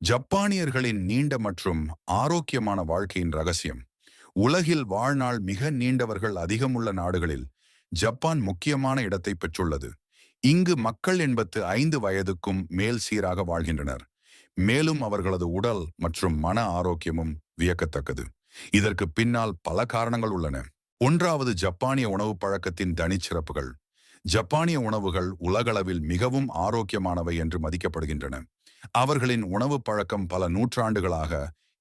ஜப்பானியர்களின் நீண்ட மற்றும் ஆரோக்கியமான வாழ்க்கையின் ரகசியம். உலகில் வாழ்நாள் மிக நீண்டவர்கள் அதிகமுள்ள நாடுகளில் ஜப்பான் முக்கியமான இடத்தை பெற்றுள்ளது. இங்கு மக்கள் எண்பத்து ஐந்து வயதுக்கும் மேல் சீராக வாழ்கின்றனர். மேலும் அவர்களது உடல் மற்றும் மன ஆரோக்கியமும் வியக்கத்தக்கது. இதற்கு பின்னால் பல காரணங்கள் உள்ளன. ஒன்றாவது ஜப்பானிய உணவு பழக்கத்தின் தனிச்சிறப்புகள். ஜப்பானிய உணவுகள் உலகளவில் மிகவும் ஆரோக்கியமானவை என்று மதிக்கப்படுகின்றன. அவர்களின் உணவு பழக்கம் பல நூற்றாண்டுகளாக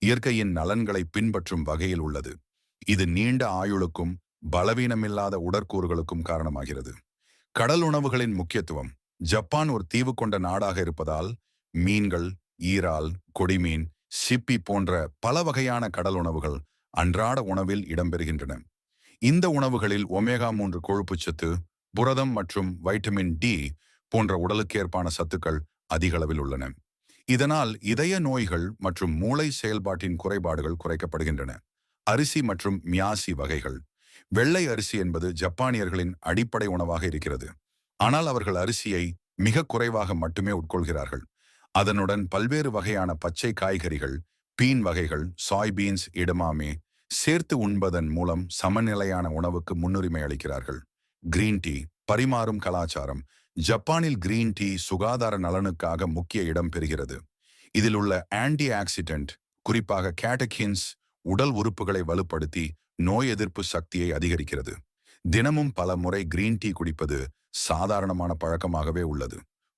இயற்கையின் நலன்களை பின்பற்றும் வகையில் உள்ளது. இது நீண்ட ஆயுளுக்கும் பலவீனமில்லாத உடற்கூறுகளுக்கும் காரணமாகிறது. கடல் உணவுகளின் முக்கியத்துவம் ஜப்பான் ஒரு தீவு கொண்ட நாடாக இருப்பதால் மீன்கள் ஈரால் கொடிமீன் சிப்பி போன்ற பல வகையான கடல் உணவுகள் அன்றாட உணவில் இடம்பெறுகின்றன. இந்த உணவுகளில் ஒமேகா மூன்று கொழுப்புச்சத்து புரதம் மற்றும் வைட்டமின் டி போன்ற உடலுக்கேற்பான சத்துக்கள் அதிக அளவில் உள்ளன. இதனால் இதய நோய்கள் மற்றும் மூளை செயல்பாட்டின் குறைபாடுகள் குறைக்கப்படுகின்றன. அரிசி மற்றும் மியாசி வகைகள். வெள்ளை அரிசி என்பது ஜப்பானியர்களின் அடிப்படை உணவாக இருக்கிறது. ஆனால் அவர்கள் அரிசியை மிக குறைவாக மட்டுமே உட்கொள்கிறார்கள். அதனுடன் பல்வேறு வகையான பச்சை காய்கறிகள் பீன் வகைகள் சாய்பீன்ஸ் இடமாமே சேர்த்து உண்பதன் மூலம் சமநிலையான உணவுக்கு முன்னுரிமை அளிக்கிறார்கள். கிரீன் டீ பரிமாறும் கலாச்சாரம். ஜப்பானில் கிரீன் டீ சுகாதார நலனுக்காக முக்கிய இடம் பெறுகிறது. இதில் உள்ள ஆன்டி ஆக்சிடென்ட் குறிப்பாக கேட்டகின்ஸ் உடல் உறுப்புகளை வலுப்படுத்தி நோய் எதிர்ப்பு சக்தியை அதிகரிக்கிறது. தினமும் பல முறை கிரீன் டீ குடிப்பது சாதாரணமான பழக்கமாகவே உள்ளது.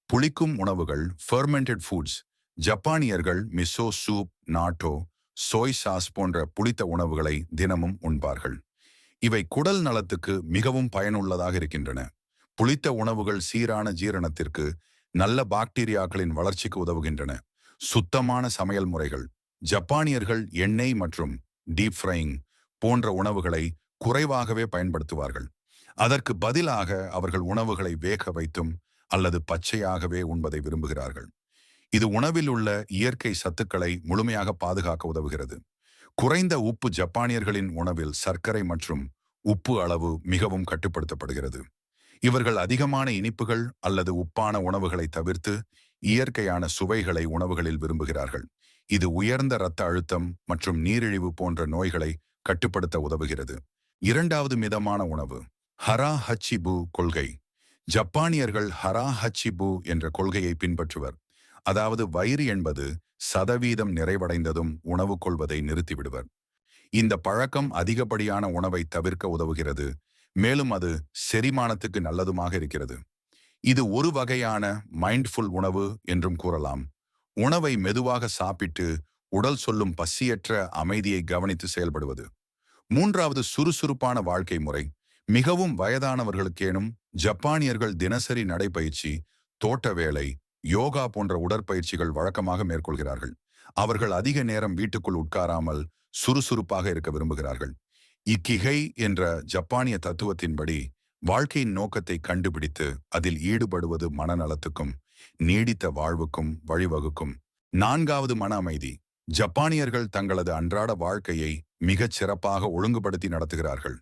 புளிக்கும் உணவுகள் fermented foods ஜப்பானியர்கள் miso soup natto soy sauce போன்ற புளித்த உணவுகளை தினமும் உண்பார்கள். இவை குடல் நலத்துக்கு மிகவும் பயனுள்ளதாக இருக்கின்றன. புளித்த உணவுகள் சீரான ஜீரணத்திற்கு நல்ல பாக்டீரியாக்களின் வளர்ச்சிக்கு உதவுகின்றன. சுத்தமான சமையல் முறைகள் ஜப்பானியர்கள் எண்ணெய் மற்றும் டீப் ஃப்ரைங் போன்ற உணவுகளை குறைவாகவே பயன்படுத்துவார்கள். அதற்கு பதிலாக அவர்கள் உணவுகளை வேக வைத்தும் அல்லது பச்சையாகவே உண்பதை விரும்புகிறார்கள். இது உணவில் உள்ள இயற்கை சத்துக்களை முழுமையாக பாதுகாக்க உதவுகிறது. குறைந்த உப்பு ஜப்பானியர்களின் உணவில் சர்க்கரை மற்றும் உப்பு அளவு மிகவும் கட்டுப்படுத்தப்படுகிறது. இவர்கள் அதிகமான இனிப்புகள் அல்லது உப்பான உணவுகளை தவிர்த்து இயற்கையான சுவைகளை உணவுகளில் விரும்புகிறார்கள். இது உயர்ந்த இரத்த அழுத்தம் மற்றும் நீரிழிவு போன்ற நோய்களை கட்டுப்படுத்த உதவுகிறது. இரண்டாவது மிதமான உணவு ஹரா ஹச்சிபு கொள்கை. ஜப்பானியர்கள் ஹரா ஹச்சிபு என்ற கொள்கையை பின்பற்றுவர். அதாவது வயிறு என்பது சதவீதம் நிறைவடைந்ததும் உணவு கொள்வதை நிறுத்திவிடுவர். இந்த பழக்கம் அதிகப்படியான உணவை தவிர்க்க உதவுகிறது. மேலும் அது செரிமானத்துக்கு நல்லதுமாக இருக்கிறது. இது ஒரு வகையான மைண்ட்ஃபுல் உணவு என்றும் கூறலாம். உணவை மெதுவாக சாப்பிட்டு உடல் சொல்லும் பசியற்ற அமைதியை கவனித்து செயல்படுவது. மூன்றாவது சுறுசுறுப்பான வாழ்க்கை முறை. மிகவும் வயதானவர்களுக்கேனும் ஜப்பானியர்கள் தினசரி நடைபயிற்சி தோட்ட வேலை யோகா போன்ற உடற்பயிற்சிகள் வழக்கமாக மேற்கொள்கிறார்கள். அவர்கள் அதிக நேரம் வீட்டுக்குள் உட்காராமல் சுறுசுறுப்பாக இருக்க விரும்புகிறார்கள். இக்கிகை என்ற ஜப்பானிய தத்துவத்தின்படி வாழ்க்கையின் நோக்கத்தை கண்டுபிடித்து அதில் ஈடுபடுவது மனநலத்துக்கும் நீடித்த வாழ்வுக்கும் வழிவகுக்கும். நான்காவது மன அமைதி. ஜப்பானியர்கள் தங்களது அன்றாட வாழ்க்கையை மிகச் சிறப்பாக ஒழுங்குபடுத்தி நடத்துகிறார்கள்.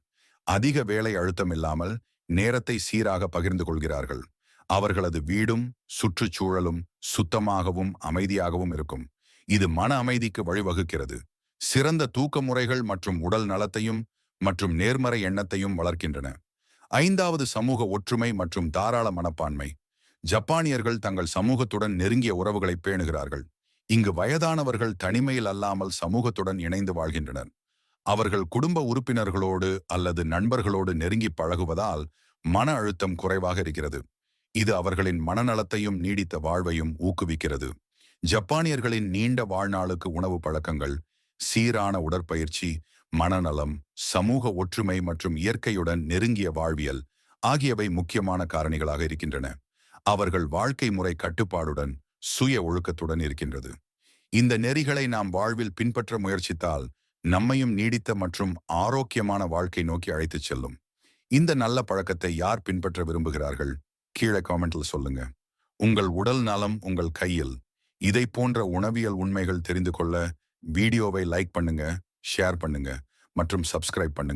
அதிக வேலை அழுத்தம் இல்லாமல் நேரத்தை சீராக பகிர்ந்து கொள்கிறார்கள். அவர்களது வீடும் சுற்றுச்சூழலும் சுத்தமாகவும் அமைதியாகவும் இருக்கும். இது மன அமைதிக்கு வழிவகுக்கிறது. சிறந்த தூக்க முறைகள் மற்றும் உடல் நலத்தையும் மற்றும் நேர்மறை எண்ணத்தையும் வளர்க்கின்றன. ஐந்தாவது சமூக ஒற்றுமை மற்றும் தாராள மனப்பான்மை. ஜப்பானியர்கள் தங்கள் சமூகத்துடன் நெருங்கிய உறவுகளை பேணுகிறார்கள். இங்கு வயதானவர்கள் தனிமையில் அல்லாமல் சமூகத்துடன் இணைந்து வாழ்கின்றனர். அவர்கள் குடும்ப உறுப்பினர்களோடு அல்லது நண்பர்களோடு நெருங்கி பழகுவதால் மன அழுத்தம் குறைவாக இருக்கிறது. இது அவர்களின் மனநலத்தையும் நீடித்த வாழ்வையும் ஊக்குவிக்கிறது. ஜப்பானியர்களின் நீண்ட வாழ்நாளுக்கு உணவு பழக்கங்கள் சீரான உடற்பயிற்சி மனநலம் சமூக ஒற்றுமை மற்றும் இயற்கையுடன் நெருங்கிய வாழ்வியல் ஆகியவை முக்கியமான காரணிகளாக இருக்கின்றன. அவர்கள் வாழ்க்கை முறை கட்டுப்பாடுடன் சுய ஒழுக்கத்துடன் இருக்கின்றது. இந்த நெறிகளை நாம் வாழ்வில் பின்பற்ற முயற்சித்தால் நம்மையும் நீடித்த மற்றும் ஆரோக்கியமான வாழ்க்கை நோக்கி அழைத்துச் செல்லும். இந்த நல்ல பழக்கத்தை யார் பின்பற்ற விரும்புகிறார்கள்? கீழே காமெண்ட்ல சொல்லுங்க. உங்கள் உடல் நலம் உங்கள் கையில். இதை போன்ற உணவியல் உண்மைகள் தெரிந்து கொள்ள வீடியோவை லைக் பண்ணுங்க ஷேர் பண்ணுங்க மற்றும் சப்ஸ்கிரைப் பண்ணுங்க.